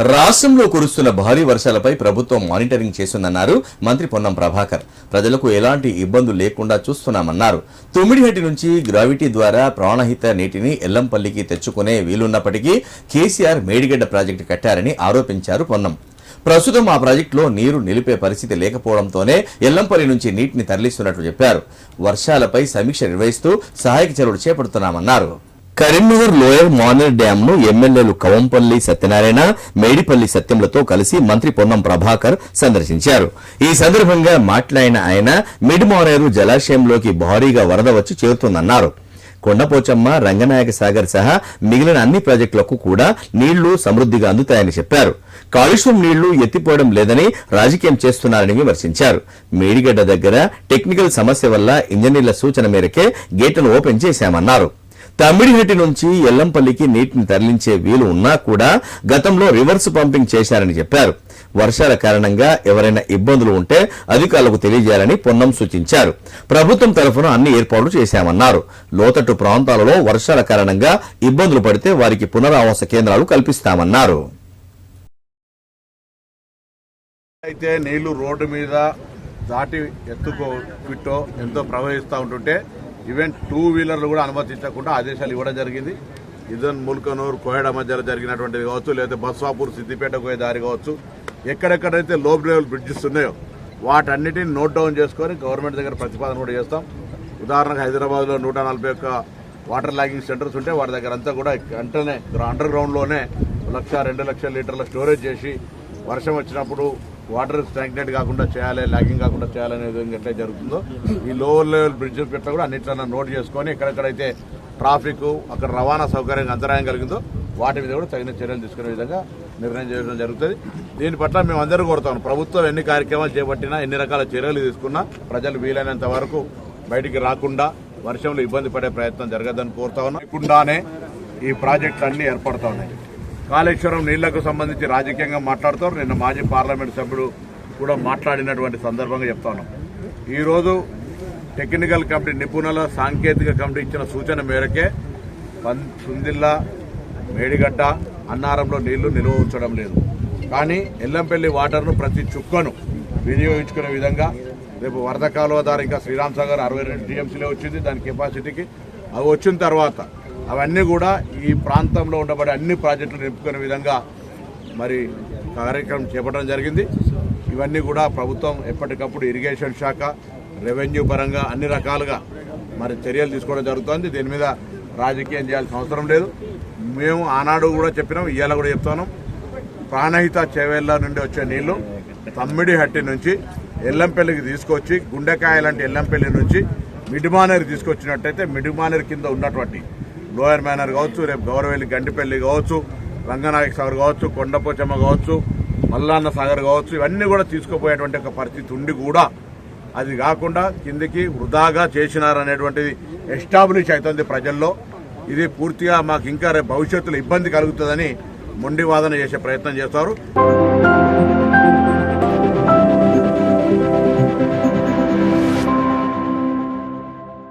రాష్ట్రంలో కురుస్తున్న భారీ వర్షాలపై ప్రభుత్వం మానిటరింగ్ చేస్తుందన్నారు మంత్రి పొన్నం ప్రభాకర్. ప్రజలకు ఎలాంటి ఇబ్బందులు లేకుండా చూస్తున్నామన్నారు. తొమ్మిడిహట్టి నుంచి గ్రావిటీ ద్వారా ప్రాణహిత నీటిని ఎల్లంపల్లికి తెచ్చుకునే వీలున్నప్పటికీ కేసీఆర్ మేడిగడ్డ ప్రాజెక్టు కట్టారని ఆరోపించారు పొన్నం. ప్రస్తుతం ఆ ప్రాజెక్టులో నీరు నిలిపే పరిస్థితి లేకపోవడంతోనే ఎల్లంపల్లి నుంచి నీటిని తరలిస్తున్నట్లు చెప్పారు. వర్షాలపై సమీక్ష నిర్వహిస్తూ సహాయక చర్యలు చేపడుతున్నామన్నారు. కరీంనగర్ లోయర్ మానర్ డ్యాం ను ఎమ్మెల్యేలు కవంపల్లి సత్యనారాయణ మేడిపల్లి సత్యంలతో కలిసి మంత్రి పొన్నం ప్రభాకర్ సందర్శించారు. ఈ సందర్భంగా మాట్లాడిన ఆయన మిడ్ జలాశయంలోకి భారీగా వరద వచ్చి చేరుతుందన్నారు. కొండపోచమ్మ రంగనాయక సాగర్ సహా మిగిలిన అన్ని ప్రాజెక్టులకు కూడా నీళ్ళు సమృద్దిగా అందుతాయని చెప్పారు. కాలుష్యం నీళ్ళు ఎత్తిపోవడం లేదని రాజకీయం చేస్తున్నారని విమర్శించారు. మేడిగడ్డ దగ్గర టెక్నికల్ సమస్య వల్ల ఇంజనీర్ల సూచన మేరకే గేట్లను ఓపెన్ చేశామన్నారు. తమిడిహట్టి నుంచి ఎల్లంపల్లికి నీటిని తరలించే వీలు ఉన్నా కూడా గతంలో రివర్స్ పంపింగ్ చేశారని చెప్పారు. వర్షాల కారణంగా ఎవరైనా ఇబ్బందులు ఉంటే అధికారులకు తెలియజేయాలని పొన్నం సూచించారు. ప్రభుత్వం తరఫున అన్ని ఏర్పాట్లు చేశామన్నారు. లోతట్టు ప్రాంతాలలో వర్షాల కారణంగా ఇబ్బందులు పడితే వారికి పునరావాస కేంద్రాలు కల్పిస్తామన్నారు. అయితే నీళ్ళు రోడ్డు మీద దాటి ఎత్తుకో ఎంతో ప్రవహిస్తూ ఉంటుంటే ఈవెన్ టూ వీలర్లు కూడా అనుమతించకుండా ఆదేశాలు ఇవ్వడం జరిగింది. ఇదన్ ముల్కనూరు కోయడ మధ్యలో జరిగినటువంటిది కావచ్చు లేదా బస్వాపూర్ సిద్దిపేట పోయే దారి కావచ్చు ఎక్కడెక్కడైతే లో లెవెల్ బ్రిడ్జెస్ ఉన్నాయో వాటన్నిటిని నోట్ డౌన్ చేసుకొని గవర్నమెంట్ దగ్గర ప్రతిపాదన కూడా చేస్తాం. ఉదాహరణకు హైదరాబాద్లో నూట నలభై ఒక్క వాటర్ లాగింగ్ సెంటర్స్ ఉంటే వాటి దగ్గర అంతా కూడా వెంటనే అండర్ గ్రౌండ్లోనే లక్ష రెండు లక్షల లీటర్ల స్టోరేజ్ చేసి వర్షం వచ్చినప్పుడు వాటర్ స్టాగ్నెట్ కాకుండా చేయాలి లాగింగ్ కాకుండా చేయాలనే విధంగా ఎట్లా జరుగుతుందో ఈ లోవర్ లెవెల్ బ్రిడ్జెస్ పెట్ట కూడా అన్నిట్లన్నా నోట్ చేసుకొని ఎక్కడెక్కడైతే ట్రాఫిక్ అక్కడ రవాణా సౌకర్యం అంతరాయం కలిగిందో వాటి మీద కూడా తగిన చర్యలు తీసుకునే విధంగా నిర్ణయం చేయడం జరుగుతుంది. దీని పట్ల మేము అందరూ కోరుతాం ప్రభుత్వం ఎన్ని కార్యక్రమాలు చేపట్టినా ఎన్ని రకాల చర్యలు తీసుకున్నా ప్రజలు వీలైనంత వరకు బయటికి రాకుండా వర్షంలో ఇబ్బంది పడే ప్రయత్నం జరగదని కోరుతా ఉన్నాం. లేకుండానే ఈ ప్రాజెక్టులు అన్నీ ఏర్పడతా ఉన్నాయి. కాళేశ్వరం నీళ్ళకు సంబంధించి రాజకీయంగా మాట్లాడుతారు. నిన్న మాజీ పార్లమెంట్ సభ్యుడు కూడా మాట్లాడినటువంటి సందర్భంగా చెప్తాను. ఈరోజు టెక్నికల్ కమిటీ నిపుణుల సాంకేతిక కమిటీ ఇచ్చిన సూచన మేరకే సుందిల్లా మేడిగడ్డ అన్నారంలో నీళ్ళు నిల్వ ఉంచడం లేదు. కానీ ఎల్లంపల్లి వాటర్ను ప్రతి చుక్కను వినియోగించుకునే విధంగా రేపు వరద కాలువ ద్వారా ఇంకా శ్రీరామ్ సాగర్ అరవై రెండు టీఎంసీలో వచ్చింది. దాని కెపాసిటీకి అవి వచ్చిన తర్వాత అవన్నీ కూడా ఈ ప్రాంతంలో ఉండబడే అన్ని ప్రాజెక్టులు నింపుకునే విధంగా మరి కార్యక్రమం చేపట్టడం జరిగింది. ఇవన్నీ కూడా ప్రభుత్వం ఎప్పటికప్పుడు ఇరిగేషన్ శాఖ రెవెన్యూ పరంగా అన్ని రకాలుగా మరి చర్యలు తీసుకోవడం జరుగుతోంది. దీని మీద రాజకీయం చేయాల్సిన అవసరం లేదు. మేము ఆనాడు కూడా చెప్పినాం ఇవాళ కూడా చెప్తున్నాం. ప్రాణహిత చేవేళ్ళ నుండి వచ్చే నీళ్ళు తమ్మిడిహట్టి నుంచి ఎల్లంపల్లికి తీసుకొచ్చి గుండెకాయ లాంటి ఎల్లంపల్లి నుంచి మిడిమానేరు తీసుకొచ్చినట్టయితే మిడిమానేరు కింద ఉన్నటువంటి లోయర్ మేనర్ కావచ్చు రేపు గౌరవేలి గండిపల్లి కావచ్చు రంగనాయక సాగర్ కావచ్చు కొండపోచమ్మ కావచ్చు మల్లాన్న సాగర్ కావచ్చు ఇవన్నీ కూడా తీసుకుపోయేటువంటి ఒక పరిస్థితి ఉండి కూడా అది కాకుండా కిందికి వృధాగా చేసినారనేటువంటిది ఎస్టాబ్లిష్ అవుతుంది ప్రజల్లో. ఇది పూర్తిగా మాకు ఇంకా రేపు భవిష్యత్తులో ఇబ్బంది కలుగుతుందని మొండి వాదన చేసే ప్రయత్నం చేస్తారు.